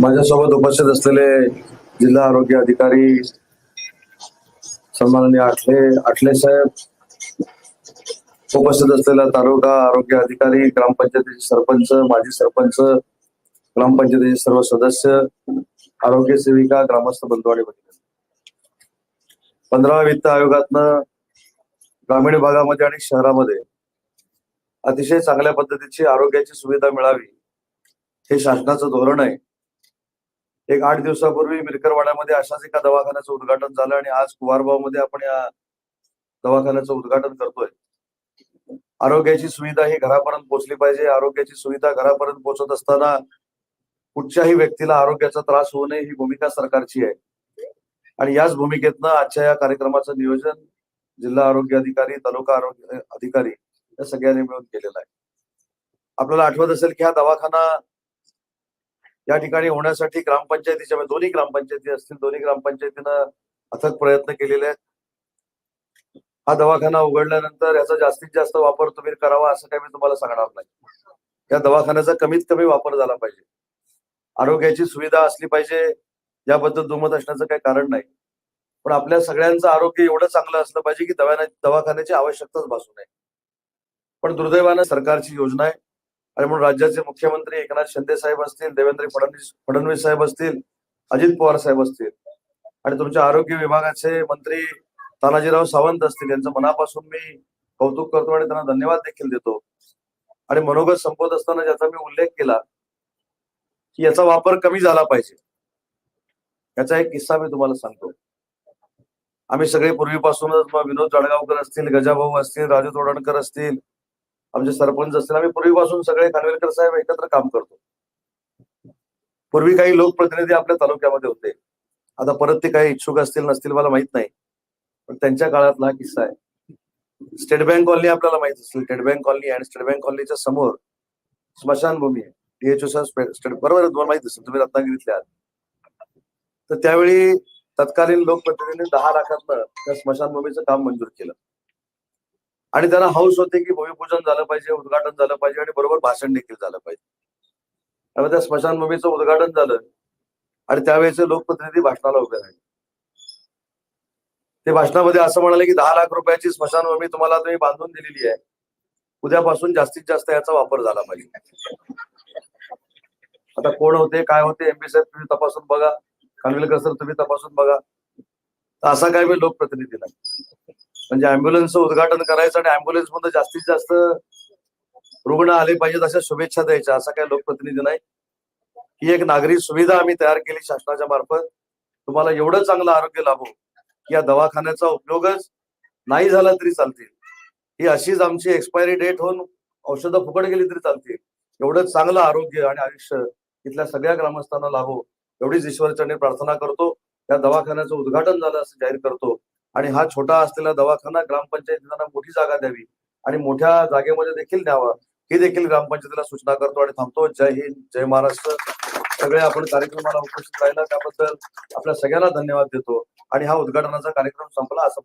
माझ्यासोबत उपस्थित असलेले जिल्हा आरोग्य अधिकारी सन्माननीय आठले आठले साहेब उपस्थित असलेला तालुका आरोग्य अधिकारी ग्रामपंचायतीचे सरपंच माजी सरपंच ग्रामपंचायतीचे सर्व सदस्य आरोग्य सेविका ग्रामस्थ बंधू आणि भगिनी. पंधरा वित्त आयोगातनं ग्रामीण भागामध्ये आणि शहरामध्ये अतिशय चांगल्या पद्धतीची आरोग्याची सुविधा मिळावी हे शासनाचं धोरण आहे. एक आठ दिवसापूर्वी मिरकरवाड्यामध्ये अशाच एका दवाखान्याचं उद्घाटन झालं आणि आज कुवारबावमध्ये आपण या दवाखान्याचं उद्घाटन करतोय. आरोग्याची सुविधा ही घरापर्यंत पोहोचली पाहिजे. आरोग्याची सुविधा घरापर्यंत पोहोचत असताना कुठच्याही व्यक्तीला आरोग्याचा त्रास होऊ नये ही भूमिका सरकारची आहे. आणि याच भूमिकेतनं आजच्या या कार्यक्रमाचं नियोजन जिल्हा आरोग्य अधिकारी तालुका आरोग्य अधिकारी या सगळ्यांनी मिळून केलेलं आहे. आपल्याला आठवत असेल की हा दवाखाना या ठिकाणी होण्यासाठी ग्रामपंचायतीच्या म्हणजे दोन्ही ग्रामपंचायती असतील दोन्ही ग्रामपंचायतीनं अथक प्रयत्न केलेले आहेत. हा दवाखाना उघडल्यानंतर याचा जास्तीत जास्त वापर तुम्ही करावा असं काही मी तुम्हाला सांगणार नाही. या दवाखान्याचा कमीत कमी वापर झाला पाहिजे. आरोग्याची सुविधा असली पाहिजे याबद्दल दुमत असण्याचं काही कारण नाही. पण आपल्या सगळ्यांचं आरोग्य एवढं चांगलं असलं पाहिजे की दवा दवाखान्याची आवश्यकताच भासू नये. पण दुर्दैवानं सरकारची योजना आहे. आणि म्हणून राज्याचे मुख्यमंत्री एकनाथ शिंदे साहेब असतील देवेंद्र फडणवीस फडणवीस साहेब असतील अजित पवार साहेब असतील आणि तुमच्या आरोग्य विभागाचे मंत्री तानाजीराव सावंत असतील यांचं मनापासून मी कौतुक करतो आणि त्यांना धन्यवाद देखील देतो. आणि मनोगत संपवत असताना ज्याचा मी उल्लेख केला की याचा वापर कमी झाला पाहिजे. याचा एक किस्सा मी तुम्हाला सांगतो. आम्ही सगळे पूर्वीपासूनच विनोद जळगावकर असतील गजाभाऊ असतील राजू तोडणकर असतील आमचे सरपंच असतील आम्ही पूर्वीपासून सगळे खानवेलकर साहेब एकत्र काम करतो. पूर्वी काही लोकप्रतिनिधी आपल्या तालुक्यामध्ये होते. आता परत ते काही इच्छुक असतील नसतील मला माहीत नाही. पण त्यांच्या काळातला हा किस्सा आहे. स्टेट बँक कॉलनी आपल्याला माहीत असेल. स्टेट बँक कॉलनी आणि स्टेट बँक कॉलनीच्या समोर स्मशानभूमी आहे. डीएचओ स्टेट बरोबर आहे, तुम्हाला माहीत असेल तुम्ही रत्नागिरीतले आहात. तर त्यावेळी तत्कालीन लोकप्रतिनिधींनी दहा लाखातनं त्या स्मशानभूमीचं काम मंजूर केलं. आणि त्यांना हौस होते की भूमिपूजन झालं पाहिजे उद्घाटन झालं पाहिजे आणि बरोबर भाषण देखील झालं पाहिजे. त्यामुळे त्या स्मशानभूमीचं उद्घाटन झालं आणि त्यावेळेचे लोकप्रतिनिधी भाषणाला उभे राहिले. ते भाषणामध्ये असं म्हणाले की दहा लाख रुपयाची स्मशानभूमी तुम्हाला तुम्ही बांधून दिलेली आहे. उद्यापासून जास्तीत जास्त याचा वापर झाला पाहिजे. आता कोण होते काय होते एमपी साहेब तुम्ही तपासून बघा. खानविलकर सर तुम्ही तपासून बघा. असा काय मी लोकप्रतिनिधी नाही. म्हणजे अँब्युलन्सचं उद्घाटन करायचं आणि अँब्युलन्समध्ये जास्तीत जास्त रुग्ण आले पाहिजेत अशा शुभेच्छा द्यायच्या असा काही लोकप्रतिनिधी नाही. ही एक नागरी सुविधा आम्ही तयार केली शासनाच्या मार्फत. तुम्हाला एवढं चांगलं आरोग्य लाभो. की या दवाखान्याचा उपयोगच नाही झाला तरी चालतील. ही अशीच आमची एक्सपायरी डेट होऊन औषधं फुकट गेली तरी चालतील. एवढं चांगलं आरोग्य आणि आयुष्य इथल्या सगळ्या ग्रामस्थांना लाभो. एवढीच ईश्वरचरणी प्रार्थना करतो. या दवाखान्याचं उद्घाटन झालं असं जाहीर करतो. आणि हा छोटा असलेला दवाखाना ग्रामपंचायतीला मोठी जागा द्यावी आणि मोठ्या जागेमध्ये देखील न्यावा. ही देखील ग्रामपंचायतीला सूचना करतो आणि थांबतो. जय हिंद जय महाराष्ट्र. सगळे आपण कार्यक्रमाला उपस्थित राहिला. त्याबद्दल आपल्या सगळ्यांना धन्यवाद देतो. आणि हा उद्घाटनाचा कार्यक्रम संपला. असं